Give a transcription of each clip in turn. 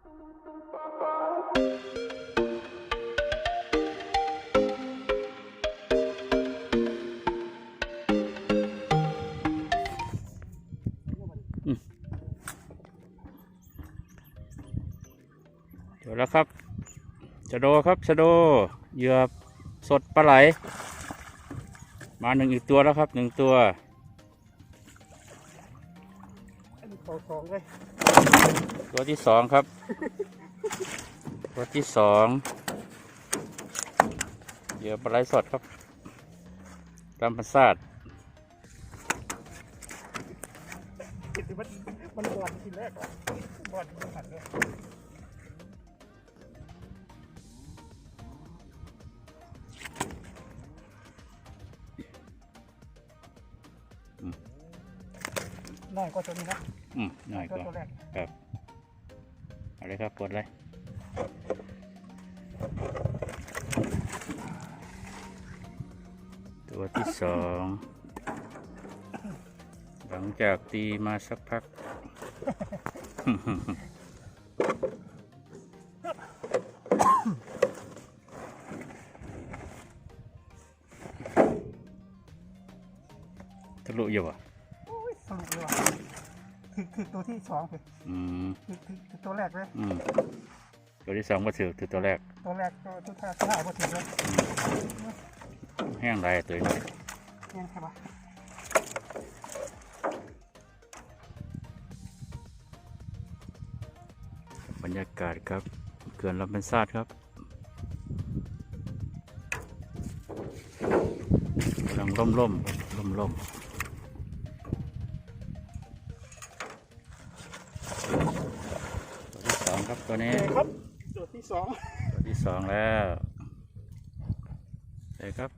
เดี๋ยวแล้วครับชะโดครับชะโดเหยื่อสดปลาไหล มาหนึ่งอีกตัวแล้วครับหนึ่งตัว เขาสองเลยตัวที่สองครับ ตัวที่สองเหยื่อปลาไหลสดครับตามพันซาดคิดดูมันมันบอลทีแรกบอลมันหันเลยอืม น้อยกว่าตัวนี้นะอืมหน่อยตัวก่อนตัวแรกครับเอาเลยครับกดเลยตัวที่สองหลังจากตีมาสักพักทะลุอยู่อะโอ้ย สรุปเลยว่ะคือคือตัวที่สองคืออืมคือคือคือตัวแรกเลย อืมตัวที่สองก็ถือถือตัวแรก ตัวแรกตัวตัวท้ายตัวท้ายพอถึงเลยแห้งไรตัวนี้เนี่ยใช่ปะบรรยากาศครับเขื่อนลำเป็นซาดครับกำลังร่มร่มร่มร่ม องครับตัวนี้โอเคครับตัวที่สองตัวที่สองแล้วเลยครับ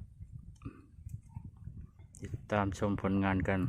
ติดตามชมผลงานกัน